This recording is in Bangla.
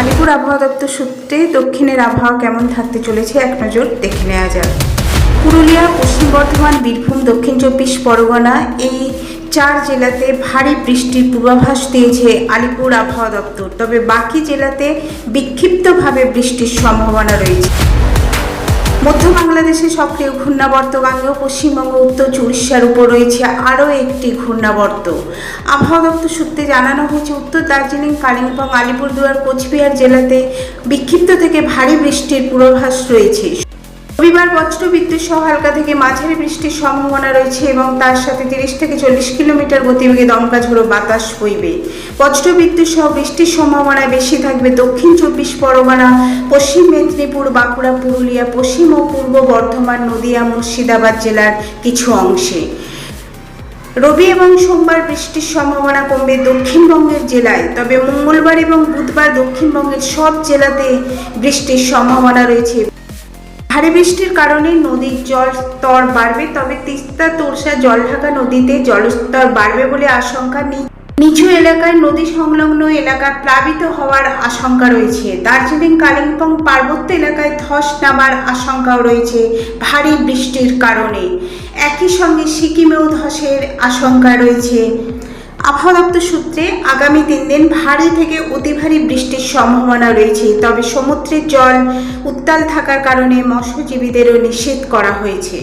আলিপুর আবহাওয়া দপ্তর সূত্রে দক্ষিণের আবহাওয়া কেমন থাকতে চলেছে এক নজর দেখে নেওয়া যাক। পুরুলিয়া, পশ্চিম বর্ধমান, বীরভূম, দক্ষিণ চব্বিশ পরগনা এই চার জেলাতে ভারী বৃষ্টির পূর্বাভাস দিয়েছে আলিপুর আবহাওয়া দপ্তর। তবে বাকি জেলাতে বিক্ষিপ্তভাবে বৃষ্টির সম্ভাবনা রয়েছে। মধ্য বাংলাদেশে সক্রিয় ঘূর্ণাবর্ত গাঙ্গেয় পশ্চিমবঙ্গ, উত্তর উড়িষ্যার উপর রয়েছে আরও একটি ঘূর্ণাবর্ত। আবহাওয়া দপ্তর সূত্রে জানানো হয়েছে, উত্তর দার্জিলিং, কালিম্পং, আলিপুরদুয়ার, কোচবিহার জেলাতে বিক্ষিপ্ত থেকে ভারী বৃষ্টির পূর্বাভাস রয়েছে। রবিবার বজ্র বিদ্যুৎ সহ হালকা থেকে মাঝারি বৃষ্টির সম্ভাবনা রয়েছে এবং তার সাথে তিরিশ থেকে চল্লিশ কিলোমিটার গতিবেগে দমকা ঝোড়ো বাতাস বইবে। বজ্র বিদ্যুৎ সহ বৃষ্টির সম্ভাবনা বেশি থাকবে দক্ষিণ চব্বিশ পরগনা, পশ্চিম মেদিনীপুর, বাঁকুড়া, পুরুলিয়া, পশ্চিম ও পূর্ব বর্ধমান, নদিয়া, মুর্শিদাবাদ জেলার কিছু অংশে। রবি এবং সোমবার বৃষ্টির সম্ভাবনা কমবে দক্ষিণবঙ্গের জেলায়, তবে মঙ্গলবার এবং বুধবার দক্ষিণবঙ্গের সব জেলাতে বৃষ্টির সম্ভাবনা রয়েছে। ভারী বৃষ্টির কারণে নদীর জল স্তর বাড়বে, তবে তিস্তা, তোরসা, জলঢাকা নদীতে জলস্তর বাড়বে বলে আশঙ্কা নেই নিচু এলাকায় নদী সংলগ্ন এলাকা প্লাবিত হওয়ার আশঙ্কা রয়েছে। দার্জিলিং, কালিম্পং পার্বত্য এলাকায় ধস নামার আশঙ্কাও রয়েছে ভারী বৃষ্টির কারণে। একই সঙ্গে সিকিমেও ধসের আশঙ্কা রয়েছে। আবহাওয়া দপ্তর সূত্রে আগামী তিন দিন ভারী থেকে অতি ভারী বৃষ্টির সম্ভাবনা রয়েছে। তবে সমুদ্রের জল উত্তাল থাকার কারণে মৎস্যজীবীদেরও নিষেধ করা হয়েছে।